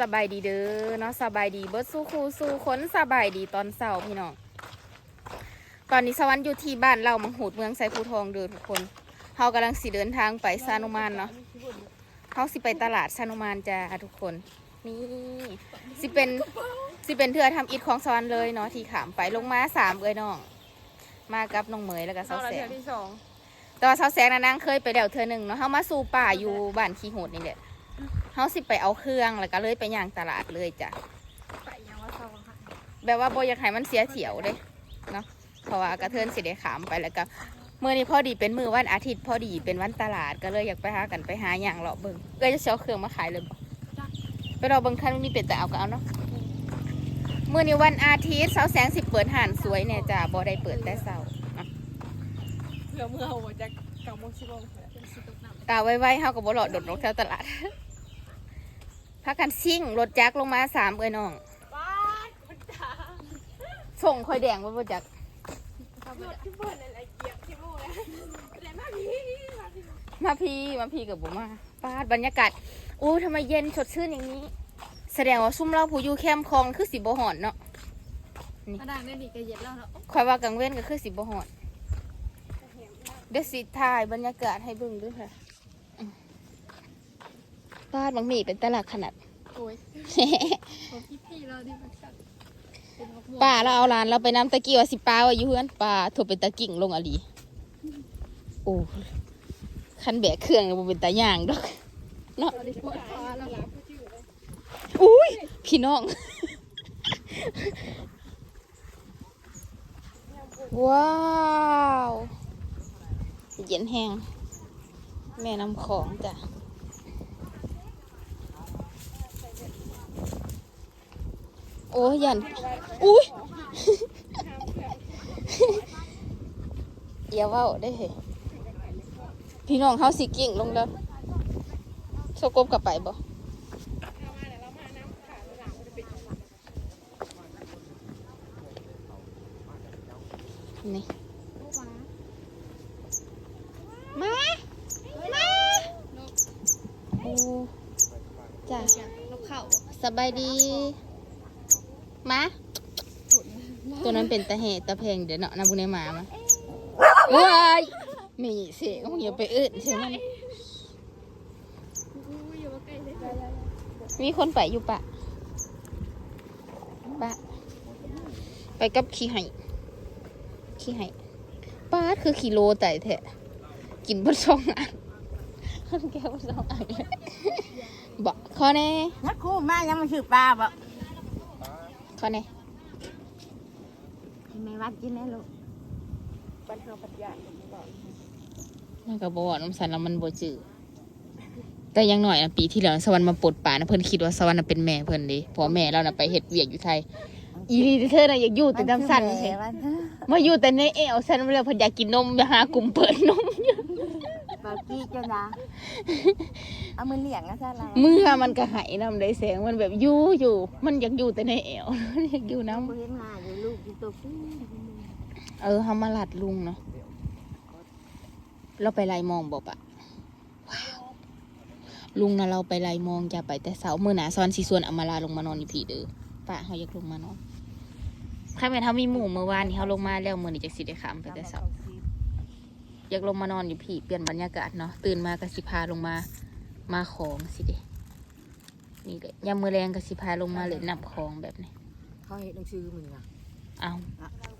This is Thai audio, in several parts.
สบายดีเด้อเนาะสบายดีเบิดสู้ครูสู้คนสบายดีตอนเสาร์พี่น้องตอนนี้สวรรค์อยู่ที่บ้านเรามังหูดเมืองไซภูทองเด้อทุกคนเฮากำลังสิเดินทางไปซานุมานเนาะเฮาสิไปตลาดซานุมานจ้าทุกคน นี่สิเป็นสิเป็นเถื่อทำอิฐของสวรรค์เลยเนาะที่ขามไปลงมาสามเอ้ยน้อง มากับน้องเหมยแล้วก็สาวแสงที่สองแต่ว่าสาวแสงนะนางเคยไปแล้วเธอหนึ่งเนาะเฮามาสู่ป่าอยู่บ้านขี้โหดนี่แหละ เฮาสิไปเอาเครื่องแล้วก็เลยไปย่างตลาดเลยจ้ะไปยังว่าเศร้าค่ะแบบว่าบ่อยากให้มันเสียเที่ยวเด้เนาะเพราะว่ากระเทินสิได้ขามไปแล้วก็มื้อนี้พอดีเป็นมื้อวันอาทิตย์พอดีเป็นวันตลาดก็เลยอยากไปหากันไปหาอย่างเลาะเบิ่งเอ้ยจะสิเช้าเครื่องมาขายเลยบ่ไปรอเบิ่งคันนี้เป็นแต่เอาก็เอาเนาะมื้อนี้วันอาทิตย์เช้าแสงสิเปิดห้านสวยเนี่ยจ้ะบ่ได้เปิดแต่เช้าอะเพื่อเมื่อหัวจะเก้าโมงสิบโมงเป็นสิตกน้ำกาไว้ๆเฮาก็บ่หลอดดดลงแถวตลาด พากันซิ่งรถจักรลงมาสามเอ้ยน้องบ้าคุณจ๋าส่งคอยแดงบ่บ่จักรถที่เปิดอะไรเกียบที่โม่แล้วอะไรมาพี่มาพี่มาพี่มาพี่กับบ่มาปาดบรรยากาศอู้ทำไมเย็นสดชื่นอย่างนี้ แสดงว่าซุ่มเราผู้อยู่แคมป์คลองคือสิบ่หอนเนาะมาดังได้ดีก็เย็นแล้วเนาะคอยว่ากังเว้นก็คือสิบ่หอนเดี๋ยวสิถ่ายบรรยากาศให้เบิ่งด้วยค่ะอืมปาดบางหมี่เป็นตลาดขนาด โอ้ยผมพี่พี่เราดิมันจัดเป็นหกโมงป้าเราเอาหลานเราไปน้ำตะกี้ว่าสิป้าว่าอยู่เฮือนป้าถูกเป็นตะกิ่งลงอะลีโอ้คันแบกเครื่องบ่เป็นตาย่างดอกเนาะเราได้ปวดคอแล้วอุ้ยพี่น้อง ว้าวเย็นแห้งแม่น้ำของจ้ะ อ้ยยันอุ้ยอย่าเว่าได้เหรอพี่น้องเฮาสิกิ่งลงแล้วโซกบกลับไปบ่นี่มามาโอ้จ้ะนกเข่าสบายดี มาตัวนั้นเป็นตะเหตะเพงเดี๋ยวเนาะนาบุญในหมามาว้ายมีเสียงอย่าไปอื้นใช่ไหมมีคนไปอยู่ปะปะไปกับขี้ไห่ขี้ไห่ป้าคือกิโลไต่แท้กินบนสองอันข้าวแก้วบนสองอันเลยบอกข้อแน่นักคู่มายังมาชื่อปลาบ่ ข้อแน่ไม่วัดกินแน่ลูกบ้านเฮาปัญญามันก็บอกว่าน้ำสันแล้วมันบ่จืดแต่อยังหน่อยนะปีที่แล้วสวรรค์มาปลดป่านะเพิ่นคิดว่าสวรรค์น่ะเป็นแม่เพิ่นเดิเพราะแม่เราน่ะไปเฮ็ดเวียกอยู่ไทย อีหลีเธอน่ะอยากอยู่แต่น้ำสันเหแท้วันมาอยู่แต่ในเอวสันเวลาเพิ่นอยากกินนมไปหากลุ่มเปิดนมอยู่ ปลากี้เจ้านะเอามือเลี้ยงนะท่านเราเมื่อมันก็ไหายนำได้แสงมันแบบอยู่อยู่ มันอยากอยู่แต่ในเอวอยากอยู่น้บ่เห็นมาอยู่ลูกอยู่ตัวฟูำเออเฮามาลัดลุงเนาะเราไปไล่มองบ่ปะว้าวลุงนะเราไปไล่มองจะไปแต่เสามื้อหนาซอนสิส่วนอำมาลาลงมานอนอยู่พี่เด้อป้าเฮาอยากลงมานอนใครแม่นเฮามีหมู่เมื่อวานนี่เฮาลงมาแล้วมื้อนี้จักสิได้ข้ามไปแต่เสา อยากลงมานอนอยู่พี่เปลี่ยนบรรยากาศเนาะตื่นมากสิพาลงมามาของสิเดนี่เลยยามมือแรงกสิพาลงมาเลยนับของแบบนี้เขาเห็นหนังสือมึงอะเอา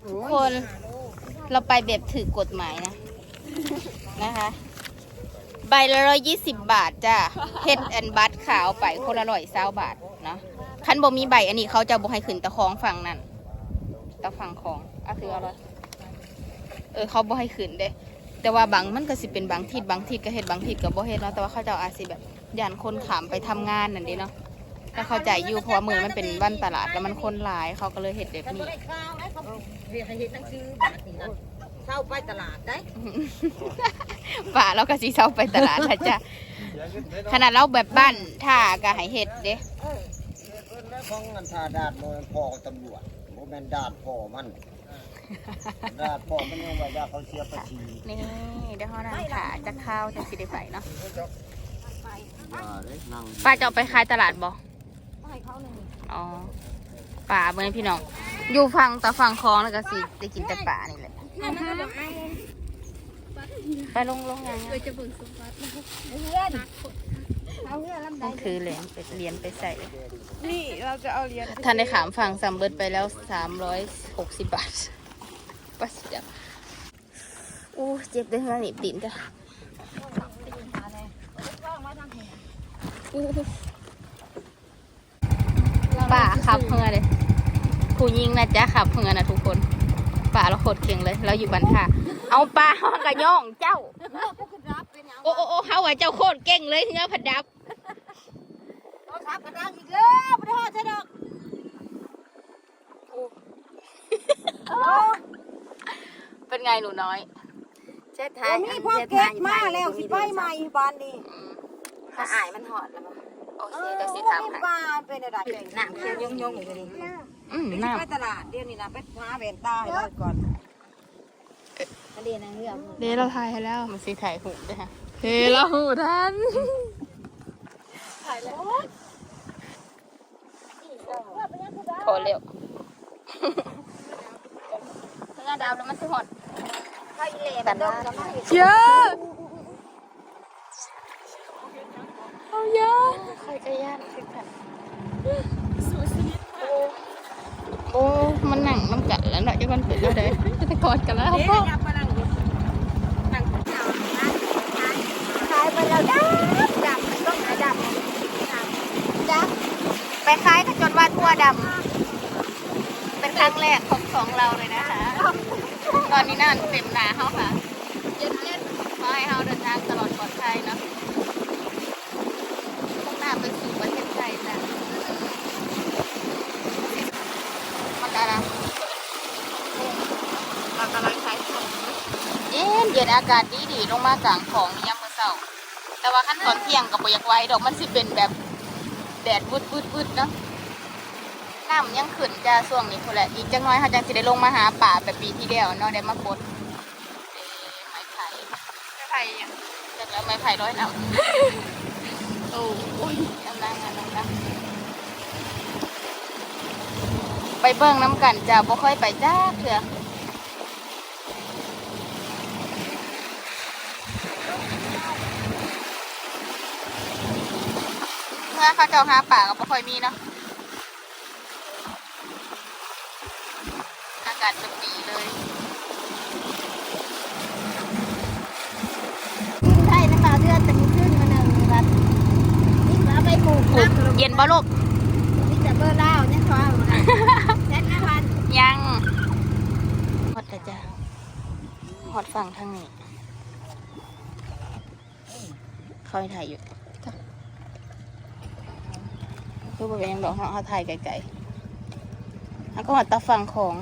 ทุกคนเราไปแบบถือกฎหมายนะ นะคะใบละร้อยยี่สิบบาทจ้าเฮ็ดแอนบัตขาวไปคนละร้อยเศร้าบาทเนาะคันบ่มีใบอันนี้เขาจะบ่ให้ขึ้นตะคองฝั่งนั้นตะฝั่งของอะคืออะไรเออเขาบ่ให้ขึ้นเด้ แต่ว่าบางมันก็สิเป็นบางทิศบางทิศก็เฮ็ดบางทิศก็บ่เฮ็ดเนาะแต่ว่าเขาเจ้าอาจสิแบบย่านคนขามไปทำงานนั่นเด้เนาะแต่เข้าใจอยู่เพราะว่ามือมันเป็นวันตลาดแล้วมันคนหลายเขาก็เลยเฮ็ดแบบนี้ข้าวไอ้เขาเรียกให้เห็นหนังสือบาทนี่นะเข้าไปตลาดได้ป่าเราก็สิเซาไปตลาดนะจ๊ะขนาดเราแบบบ้านท่าก็ให้เฮ็ดเด้เพิ่นแล้วของนันทาดาดโมนพ่อตำรวจโมแมนดาดพ่อมัน ดาดพ่อมันยังไว้ดาดเขาเสียประชีนี่เดี๋ยวเฮานั่งขาจะข้าวจังสิได้ไปเนาะอย่าเด้นั่งป้าจะเอาไปขายตลาดบ่ไปให้เขาหนึ่งอ๋อป่าเมื่อพี่น้อง อยู่ฟังแต่ฟังคลองแล้วก็สิได้กินแต่ป่านี่แหละไปลงลงยังไงจะเบิ่งสมบัติเพื่อนเอาเพื่อนลำไดต้องถือเหรียญไปเหรียญไปใส่นี่เราจะเอาเหรียญ ท่านได้ขามฟังซัมเบิร์ดไปแล้วสามร้อยหกสิบบาท ปัสจับอู้เจ็บด้วยนะนีบดินจ้ะอู้ป่าขับเฮือเลยผู้ยิงนะจ๊ะขับเฮือนะทุกคนป่าเราโคตรเก่งเลย เราอยู่บันท่าเอาป่าห้องกระย่องเจ้า โอ้โอ้โอ้เขาว่าเจ้าโคตรเก่งเลยเงือผัดดับเขาขับกระดังอีกแล้วไม่ได้หอดใช่ดอก เป็นไงหนูน้อย เช็ดท้ายมีพ่อเก็บมาแล้วสิไปใหม่บ้านนี้ถ้าอายมันหอดแล้วบ่โอเคเออเดี๋ยวสิว่าถามมีให้บ้านเป็นอะไรน้ำเขียวยงยงๆอยู่เลยอืมไปน้ไปตลาดเดี๋ยวนี้นะไปหาแว่นตาให้เราก่อนเรียนนางเรื่องเดี๋ยวเราถ่ายให้แล้วำมันสิถ่ายหูด้วยฮะเฮ้เราหูทันโถเร็วงานดาวแล้วมันสิหดถ้าอีเล่กันว่า เยอะเอาเยอะใครจะย่านคือกันโอ้มันหนังน้ำกัดแล้วเนาะยังมันเป็นแล้วเด้จะไปกอดกันแล้วเอ๊ะพ่อยับมานั่งดินั่งขายไปแล้วดำดำต้องหาดำจับไปคล้ายกันจนว่าทั่วดำ เป็นครั้งแรกของของเราเลยนะคะ ตอนนี้นั่นเต็มหนาเขาค่ะเย็นๆขอให้เขาเดินทางตลอดปลอดภัยเนาะมุ่งหน้าไปสู่ประเทศไทยจ้ะมาการะเรากำลังใช้เย็นเย็นอากาศดีดีลงมากลางของยามมื้อเช้าแต่ว่าขั้นตอนเที่ยงกับปยากไว้ดอกมันสิเป็นแบบแดดวืดวืดวืดเนาะ น้ำยังขึ้นจ้าช่วงนี้พุ่นแหละอีกจังน้อยเขาจังสิได้ลงมาหาป่าแบบปีที่แล้วเนาะได้มากดเอ่อไม้ไผ่ไผ่ยังจากแล้วไม้ไผ่ร้อยน้ำโอ้ยกำลังอันนั้นนะไปเบิ่งน้ำกันจ้าบ่ค่อยไปจ้าเถื่อเมื่อเขาเจ้าหาป่าก็บ่ค่อยมีเนาะ อากาศจะปีเลยใช่น้ำเปล่าเดือนแต่มีขึ้นมาหนึ่งครับนี่มาไปปลูกครับเย็นบ่ลูกมีแต่เบอร์เล่าเนี่ยฟ้าหมดเลยแค่ห้าพันยังฮอดแต่จ้ะฮอดฝั่งทางนี้เขาให้ถ่ายอยู่คือบ่เป็นหยังดอกเขาเขาถ่ายไกลๆ แล้วก็ฮอดตาฝั่งของ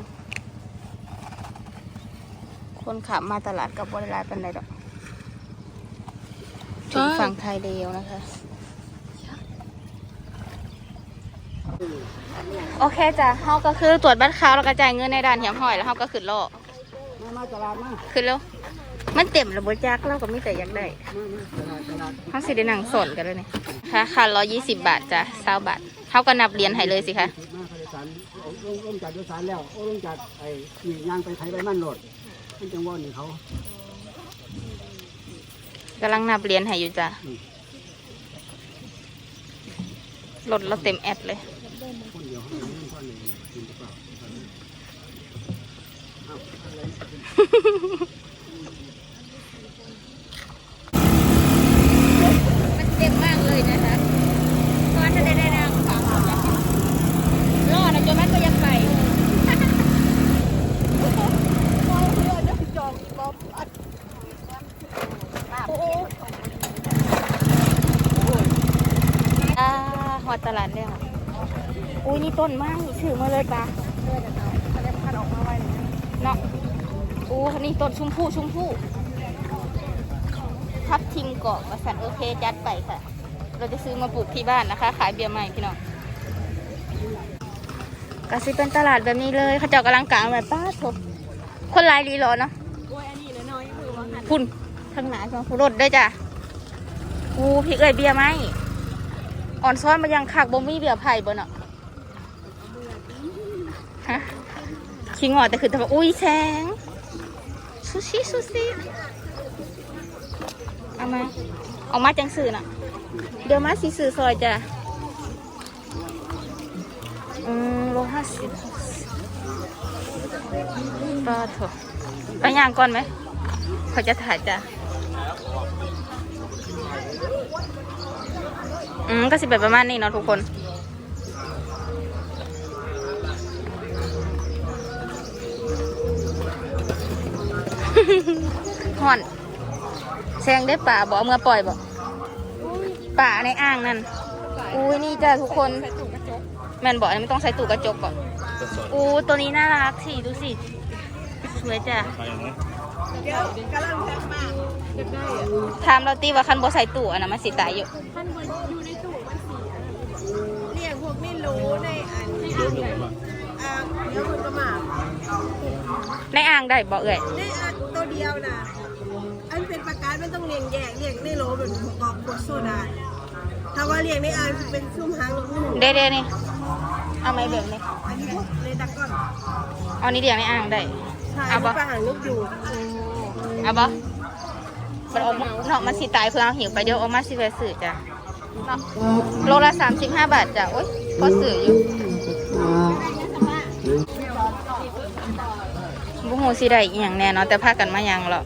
คนขับมาตลาดกับบริลายเป็นไรดอกถึงฝั่งไทยเดียวนะคะ โอเคจ้ะเขาก็คือตรวจบัตรขาวแล้วก็จ่ายเงินในด่านเหี่ยมห้อยแล้วเขาก็ขึ้นโลกมามาตลาดมาขึ้นแล้ว มันเต็มระบบจักเราก็มีแต่อยากได้เขาสิได้นั่งสนกันเลยนี่ค่ะค่ะร้อยยี่สิบบาทจ้ะเศร้าบาทเขาก็นับเหรียญให้เลยสิคะ มาคารลงลงจากโดยสารแล้วเอาลงจากไอ้นี่ยางไปไทยไปมันโหลดมันจังว่านี่เขากำลังนับเหรียญให้อยู่จ้ะรถเราเต็มแอดเลยคนเดียวเขาเอาเงินก้อนหนึ่งกินหรือเปล่าเอาอะไร มันเต็มมากเลยนะคะเพราะว่าถ้าได้ได้นางฟังรอดนะจนมันก็ยังไป อ่าหอดตลาดแล้วอุ้ย นี่ต้นไม้ถือมาเลยปะเนาะอู้นี่ต้นชุ่มพู่ชุ่มพู่ทับทิมเกาะมาสันโอเคจัดไปค่ะ เราจะซื้อมาปลูกที่บ้านนะคะ ขายเบียร์ใหม่พี่น้องก็สิเป็นตลาดแบบนี้เลยเขาเจ้ากำลังกลางแบบป้าทบคนหลายรีรอเนาะโอ้ยอันนี้น้อยๆคือว่าหันพุ่นทางหนาของรถด้วยจ้ะกูพี่เอ้ยเบียร์ไหมออ่อนซ้อนมายังคักบ่มีเบียร์ไผ่บ่เนาะฮะ คิงหอแต่คือแต่ว่าอุ้ยแสงซูชิซูชิเอามาเอามาจังสื่อน่ะ เดี๋ยวมาสีสื่อซอยจ้ะอืมโลห้าสิบปลาเถอะไปย่างก่อนไหมเขาจะถ่ายจ้ะอืมก็สิแบบประมาณนี้เนาะทุกคน ห่อนแซงได้ป่าบอกเอามื่อปล่อยบอกป่าในอ่างนั่นอุ้ยนี่จ้ะทุกคนแมนบอกอันนี้ไม่ต้องใช้ตู้กระจกก่อนอู้ตัวนี้น่ารักสิดูสิสวยจ้ะถามเราตีว่าคันบอใส่ตู้อันนั้นมันสิตายอยู่ท่านบนอยู่ในตู้มันสีเรียกพวกนี่รู้ในอันที่อ่านอ่าเดี๋ยวมันก็มาในอ่างได้บอกเอ่ยในอันตัวเดียวนะอันเป็นประกาศมันต้องเรียงแยกเรียงในโหลเป็นกอกขวดโซดาถ้าว่าเรียงในอันเป็นซุ่มหางลงหนึ่งเด้เด้นี่เอาไหมแบบนี้อันนี้พวกเลยดักก่อนเอานี่เดียวในอ่างได้ใช่เอาปะปลาหางลูกอยู่เอาบ่มันออกมาเนาะมันสิตายเพื่อเอาหิวไปเดี๋ยวเออกมาสิไปสื่อจ้ะเนาะโลละสามสิบห้าบาทจ้ะโอ๊ยพอสื่ออยู่ บุหูสิได้อีหยังแน่เนาะแต่พากันมายังหรอก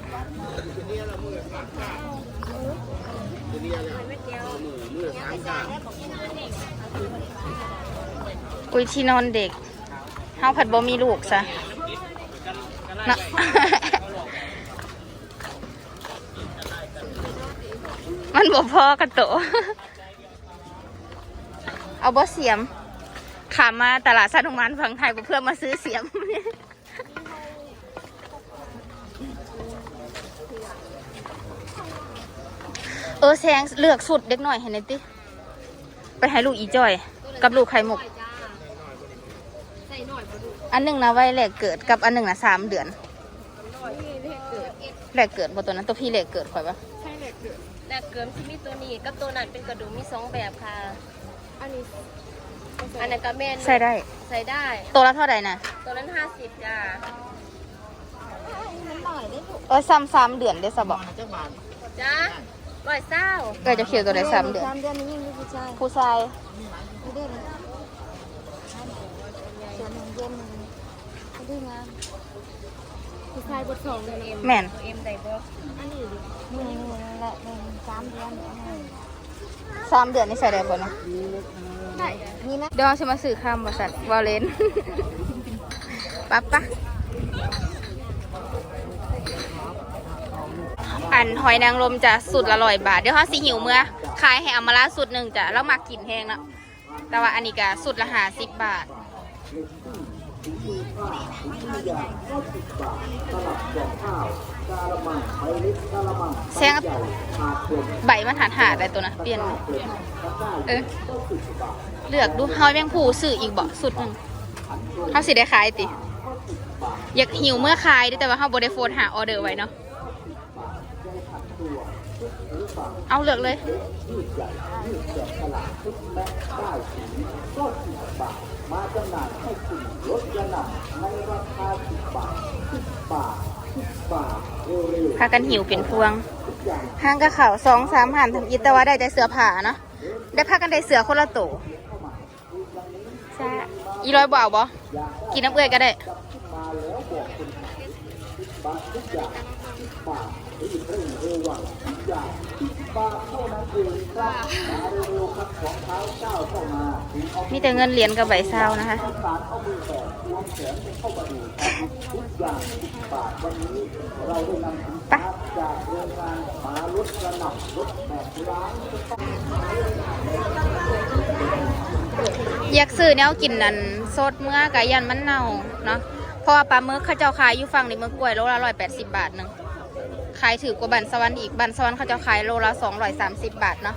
อุ้ยที่นอนเด็กเฮาผัดบ่มีลูกซะนะมันบ่พอกันโต เอาบ่เสียมขามมาตลาดสัตว์นุมานฝั่งไทยเพื่อมาซื้อเสียม เออแซงเลือกสุดเด็กหน่อยเห็นไหมติ ไปให้ลูกอีจอย กับลูกไข่มุกอันหนึ่งนะไว้แหลกเกิดกับอันหนึ่งนะสามเดือนแหลกเกิดบ่ตัวนั้นตัวพี่แหลกเกิดข่อยปะแต่เกิมที่มีตัวนี้กับตัวนั้นเป็นกระดูกมีสองแบบค่ะ อันนี้อันนั้นก็แม่นใส่ได้ใส่ได้ตัวละเท่าไหร่นะตัวนั้นห้าสิบจ้าเออซ้ำสามเดือนเด้อสะบอกจ้า ร้อยเศร้าเออจะเขียวตัวได้สามเดือน สามเดือนนี้ยิ่งผู้ชายผู้ชายไม่ได้เลยส่วนหนึ่งเดือนหนึ่งไม่ได้งามผู้ชายบทสองเลยเอ็มแม่น เอ็มได้บ่อันนี้ดิหนึ่งหนึ่งและหนึ่งสามเดือนอันนั้นสามเดือนนี่ใส่ได้บ่เนาะได้มีไหมเดี๋ยวเราจะมาสื่อคำบริษัทวอลเลน ปั๊บปะ อันหอยนางรมจะสุดละร้อยบาท เดี๋ยวเขาสิหิวเมื่อขายให้อามาลาสุดหนึ่งจ้ะแล้วมากินแห้งเนาะแต่ว่าอันนี้ก็สุดละหาสิบบาทแซงใบมันหาดหาดอะไรตัวนะเปลี่ยนเออเลือกดูเฮาแมงผูสื่ออีกบ่สุดหนึ่งเฮาสิได้ขายติ อยากหิวเมื่อขายเด้แต่ว่าเฮาบ่ได้โฟนหาออเดอร์ไว้เนาะ เอาเลือกเลยพากันหิวเป็นพวง ห้างกระเขาสองสามหันทำอิตแต่ว่าได้แต่เสือผ้าเนาะ ได้พากันได้เสือคนละโตวใช่อีร้อยบ่เอาบ่กินน้ำเอื้อยก็ได้ มีแต่เงินเหรียญกับใบเศร้านะคะไปอยากซื้อแนวกินนั่นสดเมื่อกะยันมันเน่าเนาะเพราะว่าปลาหมึกเขาเจ้าขายอยู่ฝั่งในเมืองกล้วยโลละร้อยแปดสิบบาทหนึ่ง ขายถือกว่าบันสวรรค์อีกบันสวรรค์เขาจ้าขายโลละสองร้อยสามสิบบาทเนาะ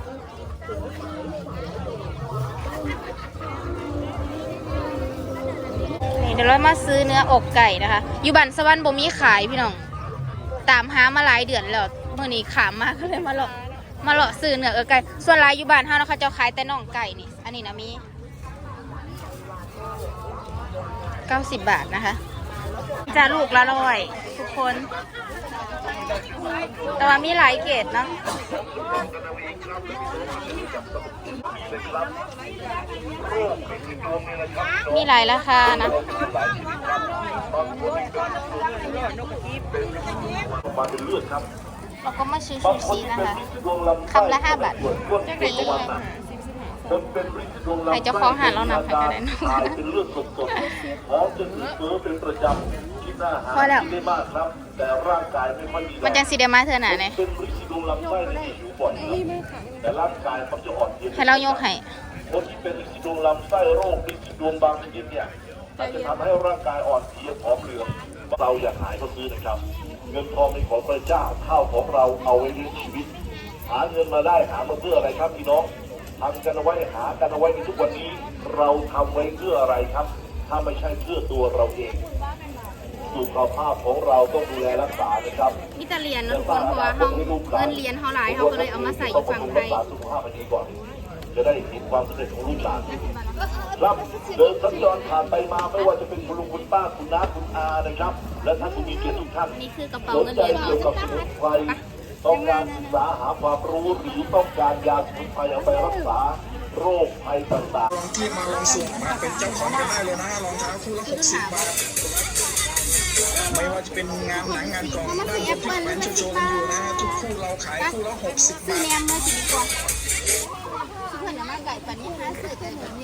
นี่เดี๋ยวเรามาซื้อเนื้ออกไก่นะคะ อยู่บันสวรรค์บ่มีขายพี่น้อง ตามหามาหลายเดือนแล้วเมื่อนี้ขามมาก็เลยมาหลอกมาเลาะซื้อเนื้อเออไก่ ส่วนหลายอยู่บ้านเฮานะเขาจ้าขายแต่น่องไก่นี่ อันนี้นะมี90บาทนะคะจะลูกละร้อย ทุกคน แต่ว่ามีหลายเกรดเนาะมีหลายราคานะเราก็มาซื้อชูชีนะคะคำละห้าบาทจะได้ยังไง ใครเจ้าของหาเรานำใครก็ได้นะเป็นเลือดสดๆหอมจนอื้อเฟ้อเป็นประจำกินอาหารพอแล้วกินได้มากครับ แต่ร่างกายไม่ค่อยมีมันจังสีเดมาเธอหนาเนี่ยเป็นริดวงลำไส้ที่อยู่บ่อยครับแต่ร่างกายมันจะอ่อนเย็นให้เราโยกให้คนที่เป็นริดวงลำไส้โรคริดวงบางชนิดเนี่ยอาจจะทำให้ร่างกายอ่อนเพลียผอมเหลืองเราอยากหายก็ซื้อนะครับ เงินทองเป็นของพระเจ้าข้าวของเราเอาไว้เลี้ยงชีวิต หาเงินมาได้หามาเพื่ออะไรครับพี่น้อง ทำกันเอาไว้หากันเอาไว้ในทุกวันนี้ เราทำไว้เพื่ออะไรครับ ถ้าไม่ใช่เพื่อตัวเราเองสุขภาพของเราต้องดูแลรักษานะครับมิตรเรียนนะทุกคนเพราะว่าเขาเงินเรียนเขาหลายเขาก็เลยเอามาใส่อยู่ฝั่งไทยรักษาสุขภาพให้ดีก่อนจะได้เห็นความสำเร็จของลูกหลานครับเดินสัญจรผ่านไปมาไม่ว่าจะเป็นคุณลุงคุณป้าคุณน้าคุณอานะครับ และท่านผู้มีเกียรติทุกท่านนี่คือกระเป๋าสนเงินใจเรียนเขาเกี่ยวกับสมุนไพร ต้องการศึกษาหาความรู้หรือต้องการยาสมุนไพรเอาไปรักษาโรคภัยต่างๆลองที่มาลองสุ่มมาเป็นเจ้าของกันได้เลยนะรองเท้าคู่ละ60บาทไม่ว่าจะเป็นงานหนังงานกองด้านบนที่แขวนโชว์ๆกันอยู่นะทุกคู่เราขายคู่ละ60ซื้อบาทแนมเลยสิดี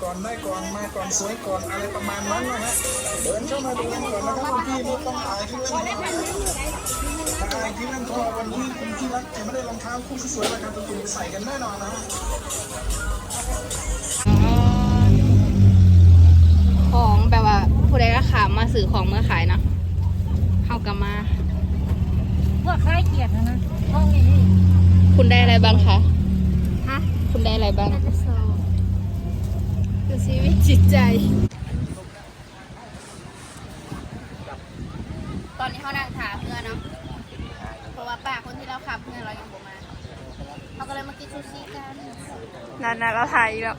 กว่าทุกคนอย่ามาไก่ปันนี้ห้าสิบแต่แบบนี้นะมาก่อนได้ก่อนมาก่อนสวยก่อนอะไรประมาณนั้นนะฮะเดินเข้ามาดูกันก่อนนะครับคุณพี่ไม่ต้องอายที่เล่นนะถ้าอายที่เล่นก็วันนี้คุณที่รักจะไม่ได้รองเท้าคู่สวยๆราคาถูกๆไปใส่กันแน่นอนนะฮะของแบบว่าผู้ใดก็ขามมาสื่อของเมื่อขายเนาะเข้ากันมาพวกคล้ายเกียรตินะนะห้องนี้คุณได้อะไรบ้างคะ ฮะ คุณได้อะไรบ้างจะโซ คือชีวิตจิตใจ ตอนนี้เขานั่งถามเพื่อนเนาะ เพราะว่าป้าคนที่เราขับเพื่อนเรายังบ่มาเขาก็เลยมากินซูชิกันนั่นนะเราถ่ายอีกแล้ว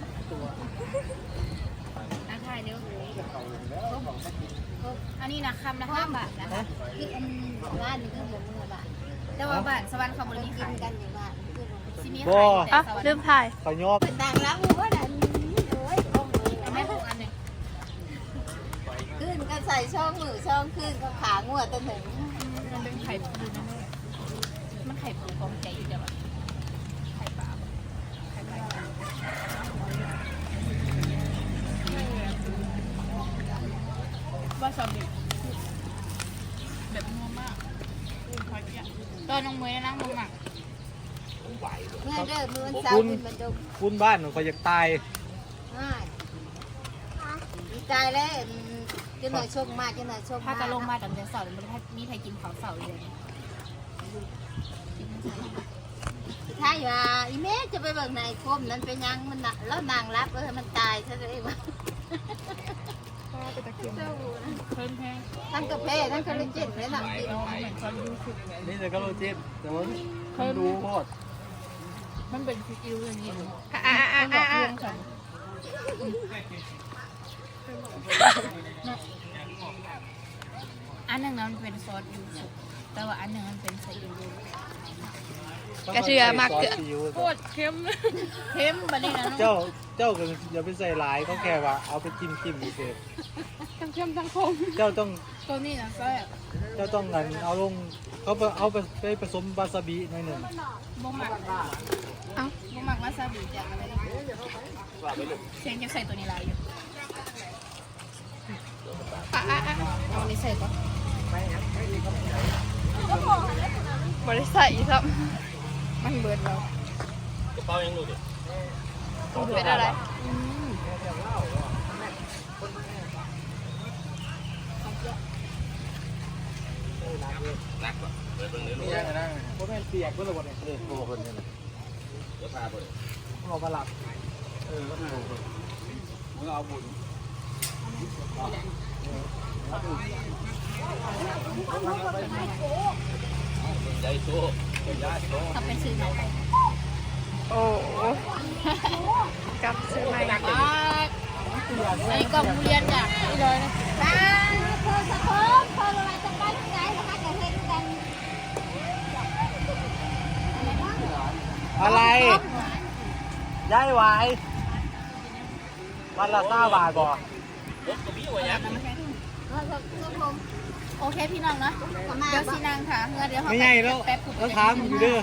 นักถ่ายเร็วอันนี้นะคำละห้าบาทนะคะคืออันบ้านนี่ก็เหมือนเมื่อบาท แต่ว่าบาทสวรรค์เขาบริมีกิขายนกันอยู่บ้านคือซิมีขายแต่สวรรค์ลืมถ่ายเขายอบต่างแล้วหัวดันโอ้ยห้องนี้ แม่พูดอันหนึ่ง ขึ้นก็ใส่ ช่องมือช่องขึ้นก็ขางัวตัวหนึ่งมันเป็นไข่ปูนะแม่มันไข่ปูกองใจอยู่เดี๋ยวไข่ปลาไข่ปลาวาซาบิแบบนัวมากตอนน้องเมย์นั่งลงหมักเมื่อเด้อมือวันเสาร์ขึ้นมาดม คุณบ้านเขาอยากตาย ดีใจแล้วจะหน่อยชมมากจะหน่อยชมถ้าจะลงมาแต่เดือนเสาร์มันมีใครกินเขาเสาร์เลยถ้าอยู่ว่าอีเมจะไปเบิ่งในคมนั้นเป็นยังมันน่ะแล้วนางรับเออมันตายซะเลยว่าเพิ่มแพงทั้งกาแฟทั้งคอลลาเจนเลยน่ะกินนี่แต่ก็โรจิตแต่ว่ามันดูโคตรมันเป็นฟิวอย่างนี้อะอะอะอะ อะอันหนึ่งนั้นเป็นซอสยูสุแต่ว่าอันหนึ่งมันเป็นไซยูกระเทือมากเกินโคตรเค็มเค็มบัดนี้นะเจ้าเจ้าก็อย่าไปใส่หลายเขาแค่ว่าเอาไปจิ้มจิ้มเฉยทั้งเค็มทั้งคมเจ้าต้องตัวนี้นะแซ่บเจ้าต้องเงินเอาลงเขาไปเอาไปไปผสมวาซาบิหน่อยหนึ่งบ่หมักเอ้า บ่หมักวาซาบิจากอะไรเสียงจะใส่ตัวนี้ลายอยู่ อะอะอะเอาอันนี้ใส่ก่อนบริษัทอีกครับมันเบิดแล้วเป็นอะไรนี่ยังไงนะเพราะแม่นเปียกก็เลยวันนี้เลยโอ้โหเนี่ยเดี๋ยวพาไปเอามาหลับเออมึงเอาบุญใจโต เขาเป็นซื้อไหนโอ้กลับซื้อใหม่อันนี้กล่องทุเรียนจ้ะนี่เลยนะบ้านคือสะโพกพอเราจะไปทางไหนนะคะจะเห็นกันอะไรย้ายวายวันละห้าบาทบ่ โอเคพี่น้องเนาะเดี๋ยวสินางค่ะเดี๋ยวเขาไม่ใหญ่แล้วแป๊บแล้วถามอยู่เด้อ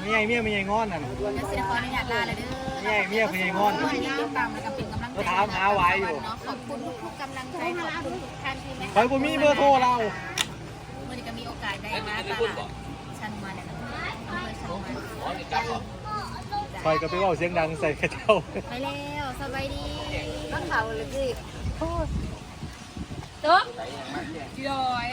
ไม่ใหญ่เมียไม่ใหญ่งอนนั่นเดี๋ยวสิขออนุญาตลาเลยเด้อไม่ใหญ่เมียไม่ใหญ่งอนวันนี้ติดตามและก็เป็นกำลังใจแล้วถามหาไว้อยู่เนาะขอบคุณทุกๆกำลังใจขอบคุณทุกท่านที่แม่คอยบ่มีเบอร์โทรเราวันนี้ก็มีโอกาสได้มาตลาดชันมาเนี่ยอำเภอชันมาคอยก็ไปเว่าเสียงดังใส่กระเจ้าไปแล้วสบายดี ต้องเขาเลยสิตุ๊กย้อย